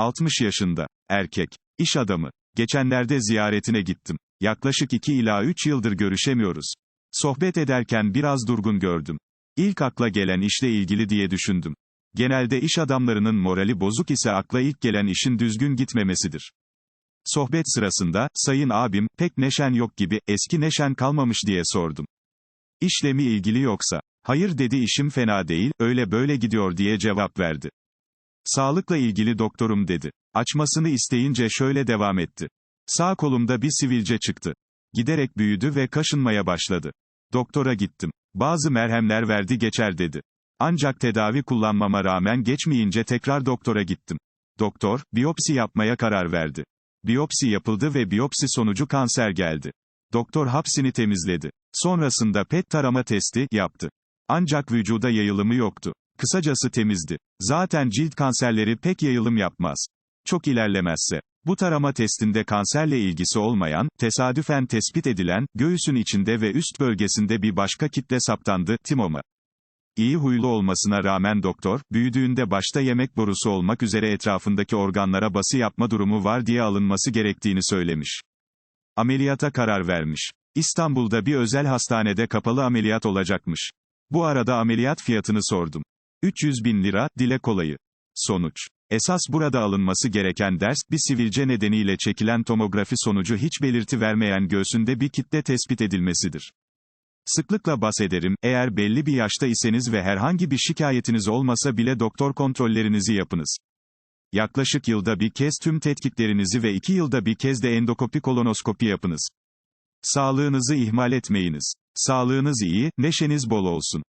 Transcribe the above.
60 yaşında. Erkek. İş adamı. Geçenlerde ziyaretine gittim. Yaklaşık 2 ila 3 yıldır görüşemiyoruz. Sohbet ederken biraz durgun gördüm. İlk akla gelen işle ilgili diye düşündüm. Genelde iş adamlarının morali bozuk ise akla ilk gelen işin düzgün gitmemesidir. Sohbet sırasında, sayın abim, pek neşen yok gibi, eski neşen kalmamış diye sordum. İşle mi ilgili yoksa? Hayır dedi işim fena değil, öyle böyle gidiyor diye cevap verdi. Sağlıkla ilgili doktorum dedi. Açmasını isteyince şöyle devam etti. Sağ kolumda bir sivilce çıktı. Giderek büyüdü ve kaşınmaya başladı. Doktora gittim. Bazı merhemler verdi geçer dedi. Ancak tedavi kullanmama rağmen geçmeyince tekrar doktora gittim. Doktor, biyopsi yapmaya karar verdi. Biyopsi yapıldı ve biyopsi sonucu kanser geldi. Doktor hapsini temizledi. Sonrasında PET tarama testi yaptı. Ancak vücuda yayılımı yoktu. Kısacası temizdi. Zaten cilt kanserleri pek yayılım yapmaz. Çok ilerlemezse. Bu tarama testinde kanserle ilgisi olmayan, tesadüfen tespit edilen, göğüsün içinde ve üst bölgesinde bir başka kitle saptandı, timoma. İyi huylu olmasına rağmen doktor, büyüdüğünde başta yemek borusu olmak üzere etrafındaki organlara bası yapma durumu var diye alınması gerektiğini söylemiş. Ameliyata karar vermiş. İstanbul'da bir özel hastanede kapalı ameliyat olacakmış. Bu arada ameliyat fiyatını sordum. 300 bin lira, dile kolayı. Sonuç. Esas burada alınması gereken ders, bir sivilce nedeniyle çekilen tomografi sonucu hiç belirti vermeyen göğsünde bir kitle tespit edilmesidir. Sıklıkla bahsederim, eğer belli bir yaşta iseniz ve herhangi bir şikayetiniz olmasa bile doktor kontrollerinizi yapınız. Yaklaşık yılda bir kez tüm tetkiklerinizi ve iki yılda bir kez de endokopi kolonoskopi yapınız. Sağlığınızı ihmal etmeyiniz. Sağlığınız iyi, neşeniz bol olsun.